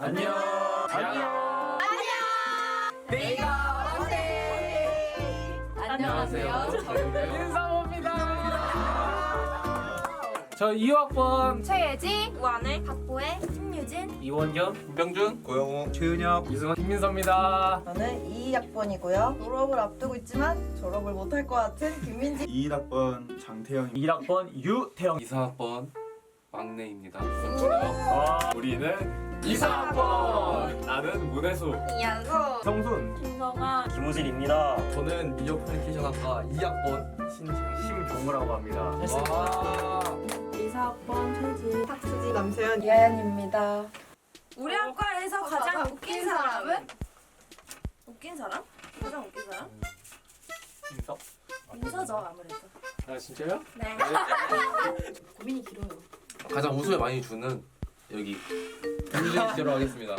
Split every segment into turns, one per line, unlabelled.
안녕. 안녕.
내가 언제?
안녕하세요.
윤상호입니다. 저 2학번
최예지, 우하늘, 박보혜, 신유진.
이원겸,
김병준,
고영호,
최은혁, 이승원, 김민서입니다.
저는 2학번이고요. 졸업을 앞두고 있지만 졸업을 못할 것 같은 김민지.
2학번 장태영
1학번 유태영.
2사학번 막내입니다.
아, 우리는 2사학번. 나는 문해수.
이한수.
성순.
김성아.
김우진입니다.
저는 미디어 커뮤니케이션학과 2학번 신재영.
심종우라고 합니다.
와.
이사학번 최지.
박수지.
남세현 이하연입니다.
우리 학과에서 가장 웃긴 사람은? 웃긴 사람? 가장 웃긴 사람?
민서.
민서죠 아무래도.
아 진짜요?
네. 고민이 길어요.
가장 웃음을 많이 주는 여기 씨로 하겠습니다.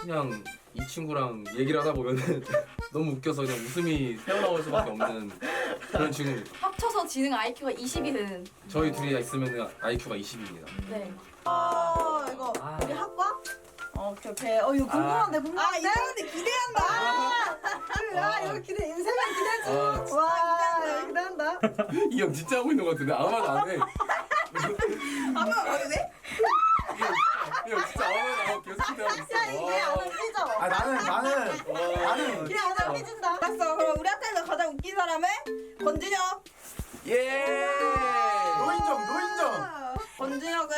그냥 이 친구랑 얘기를 하다 보면은 너무 웃겨서 그냥 웃음이 새어나올 수밖에 없는 그런 친구.
합쳐서 지능 IQ가 20이 되는.
저희 둘이 있으면 IQ가 20입니다.
네.
어, 이거
아.
우리 학과? 어, 오케이, 오케이. 어, 이거 궁금한데, 궁금한데. 아, 이거 기대한다. 아, 이거 기대, 인생을 기대하지.
아,
와, 이거 기대한다.
이 형 진짜 하고 있는 것 같은데 아무 말도 안 해.
아무
권준혁은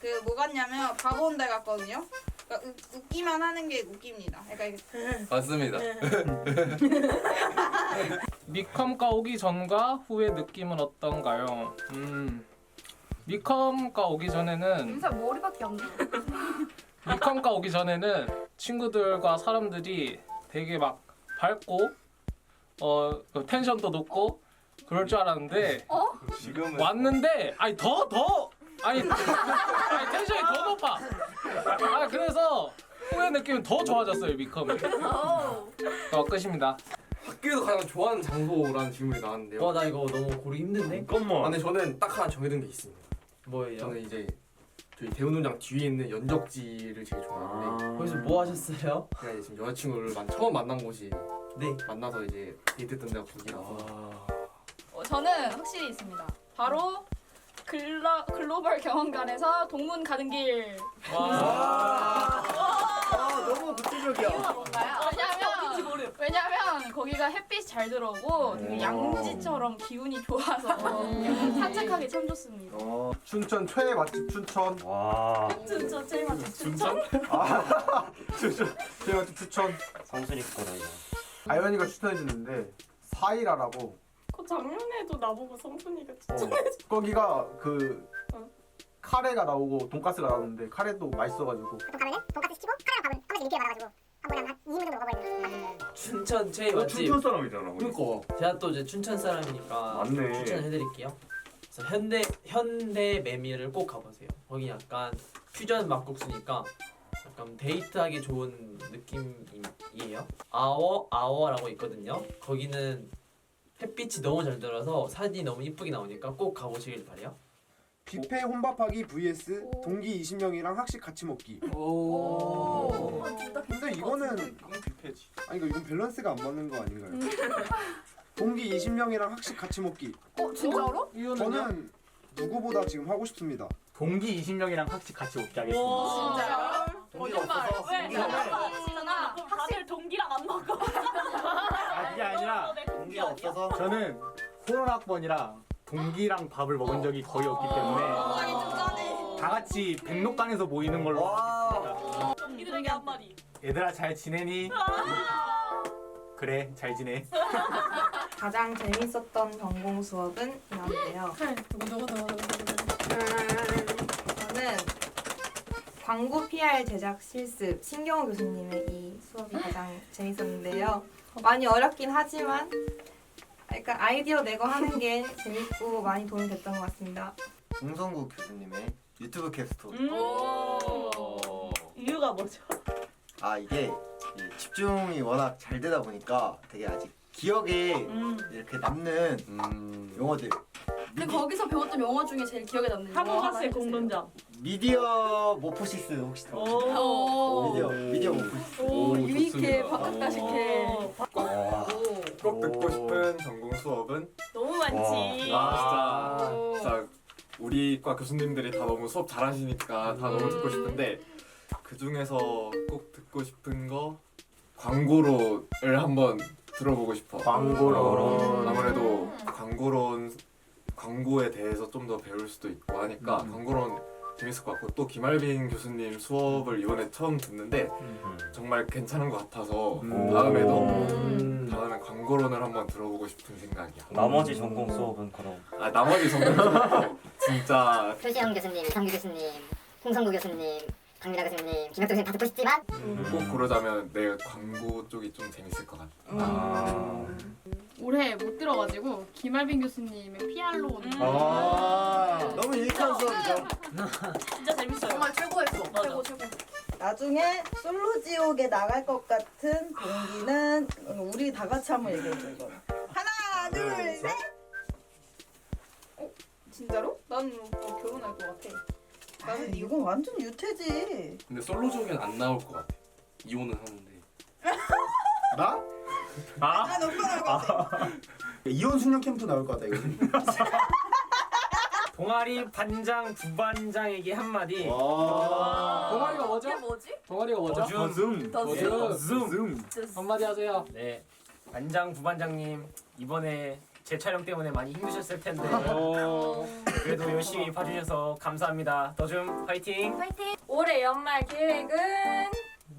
그 뭐 같냐면 바보온대 같거든요. 그러니까 웃, 웃기만 하는 게 웃깁니다. 그러니까 이게
맞습니다.
미컴과 오기 전과 후의 느낌은 어떤가요? 음. 미컴과 오기 전에는
민서 머리밖에 안 돼.
미컴과 오기 전에는 친구들과 사람들이 되게 막 밝고 어그 텐션도 높고 그럴 줄 알았는데
지금은
왔는데 아니 더 더 아니, 아니 텐션이 더 높아. 아 그래서 후의 느낌은 더 좋아졌어요 미컴이. 어 끝입니다.
학교에서 가장 좋아하는 장소라는 질문이 나왔는데요.
와 나 이거 너무 고르기 힘든데?
아,
잠깐만.
근데 저는 딱 하나 정해둔 게 있습니다.
뭐예요?
저는 이제 저희 대운동장 뒤에 있는 연적지를 제일 좋아하는데
거기서 뭐 하셨어요?
제가 이제 지금 여자친구를 만, 처음 만난 곳이
네.
만나서 이제 데이트했던 데가 거기라서
어, 저는 확실히 있습니다. 바로 글로, 글로벌 경험관에서 동문 가는 길.
아 너무 구체적이야
이유가 뭔가요? 왜냐면, 왜냐면 거기가 햇빛이 잘 들어오고 되게 양지처럼 기운이 좋아서 산책하기 참 좋습니다.
어 춘천 최애 맛집 춘천
와.
춘천 제일 맛집 춘천?
춘천 최애 맛집 춘천
성순이 거다 이거.
아연이가 추천해줬는데 사이라라고
그 작년에도 나보고 성순이가
어, 거기가 그
어.
카레가 나오고 돈가스가 나오는데 카레도 맛있어가지고
보통 가면은 돈까스 시키고 카레랑 밥은 한 번씩 인기가 많아가지고 한 번에 한 2인 정도 먹어버리는
춘천 제일
너
맛집.
춘천 사람이잖아 우리.
그러니까
제가 또 이제 춘천 사람이니까
맞네.
추천해드릴게요. 그래서 현대 현대 메밀을 꼭 가보세요. 거기 약간 퓨전 막국수니까 약간 데이트하기 좋은 느낌이에요. 아워 아워라고 있거든요. 거기는 햇빛이 너무 잘 들어서 사진이 너무 이쁘게 나오니까 꼭 가보시길 바래요.
뷔페 혼밥하기 vs 동기 20명이랑 학식 같이 먹기.
오.
근데 이거는
이건 뷔페지
아니 이건 밸런스가 안 맞는 거 아닌가요? 동기 20명이랑 학식 같이 먹기.
어 진짜로?
저는 누구보다 지금 하고 싶습니다.
동기 20명이랑 학식 같이 먹게 하겠습니다.
진짜요?
거짓말
왜? 나 확실히 동기랑 안 먹어.
아, 그게 아니라
없어서
저는 코로나 학번이라 동기랑 밥을 먹은 적이 거의 없기 때문에 다 같이 백록관에서 모이는 걸로
와
동기들에게 한 마디.
얘들아 잘 지내니? 그래 잘 지내
가장 재밌었던 전공 수업은 이건데요. 저는 광고 PR 제작 실습 신경호 교수님의 이 수업이 가장 재밌었는데요. 많이 어렵긴 하지만 약간 아이디어 내고 하는 게 재밌고 많이 도움이 됐던 것 같습니다.
홍성구 교수님의 유튜브 캡스톤
이유가 뭐죠?
아 이게 이 집중이 워낙 잘 되다 보니까 되게 아직 기억에 이렇게 남는
음.
용어들
근데 거기서 배웠던 영어 중에 제일 기억에 남는 해주세요.
공론장.
미디어 모포시스 혹시 들어?
오.
미디어 미디어 모포시스.
오,
오,
유익해
좋습니다.
바깥다식해.
꼭 듣고 싶은 전공 수업은
너무 많지.
아 진짜 진짜 우리 과 교수님들이 다 너무 수업 잘하시니까 다 너무 듣고 싶은데 그 중에서 꼭 듣고 싶은 거 광고로를 한번 들어보고 싶어.
광고론.
아무래도 광고론 광고에 대해서 좀 더 배울 수도 있고 하니까
음.
광고론 재밌을 것 같고 또 김알빈 교수님 수업을 이번에 처음 듣는데 정말 괜찮은 것 같아서
음.
다음에도
음.
다음에 광고론을 한번 들어보고 싶은 생각이야.
나머지 전공 수업은 그럼
아 나머지 전공도 진짜
표시영 교수님, 이상규 교수님, 홍성구 교수님, 강민아 교수님, 김혁 교수님 다 듣고 싶지만
꼭 고르자면 내 광고 쪽이 좀 재밌을 것 같아.
아.
올해 못 들어가지고 김알빈 교수님의 피알로
아 너무 유익한 수업이죠.
진짜 재밌어요.
정말 수업.
최고 최고.
나중에 솔로 지옥에 나갈 것 같은 동기는 우리 다 같이 한번 얘기해줘 이거. 하나 둘 셋. 어 진짜로? 난 어, 결혼할 것 같아. 나는 이건 완전 유태지.
근데 솔로 지옥엔 안 나올 것 같아. 이혼은 하는데.
나?
아,
난 오빠 나올 것 같아.
이혼 수련 캠프 나올 것 같다 이거.
동아리 반장 부반장에게 한마디.
와.
동아리가 뭐죠?
이게 뭐지?
동아리가 뭐죠?
줌.
줌.
줌.
한마디 하세요. 네. 반장 부반장님 이번에 제 촬영 때문에 많이 힘드셨을 텐데 그래도 열심히 봐주셔서 감사합니다. 더줌 화이팅.
올해 연말 계획은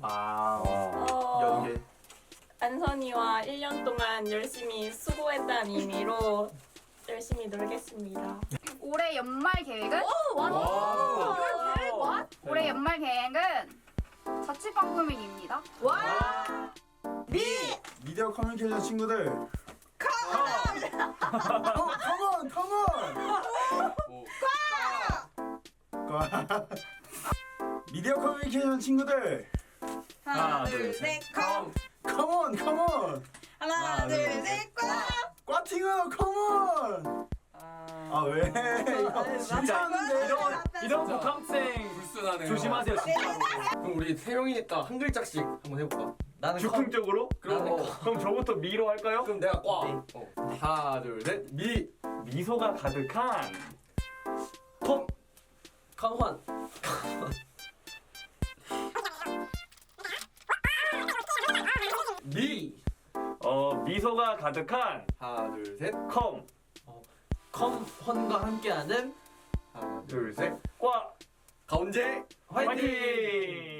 아.
어,
연계.
안선이와 1년 동안 열심히 수고했다는 의미로 열심히 놀겠습니다.
올해 연말 계획은?
와.
올해 연말 계획은 자취방 꾸미기입니다.
미디어 커뮤니케이션 친구들. 컴온, 컴온.
오,
미디어 커뮤니케이션 친구들.
하나 둘 셋 컴.
컴온, 컴온.
하나 둘셋 컴.
꽈팅어, 컴온. 아 왜? 이거
진짜
하는데.
이런 이런 복학생
불순하네요.
조심하세요 진짜로.
그럼 우리 세 명이니까 한 글자씩 한번 해볼까?
나는 컴.
즉흥적으로?
그럼 어,
그럼 저부터 미로 할까요?
그럼 내가 과. 어. 하나 둘 셋. 미.
미소가 가득한
컴. 컴환.
미.
미소가 가득한
하나 둘 셋.
컴
컴헌과 함께하는
하나 둘 셋.
과
가운데
화이팅!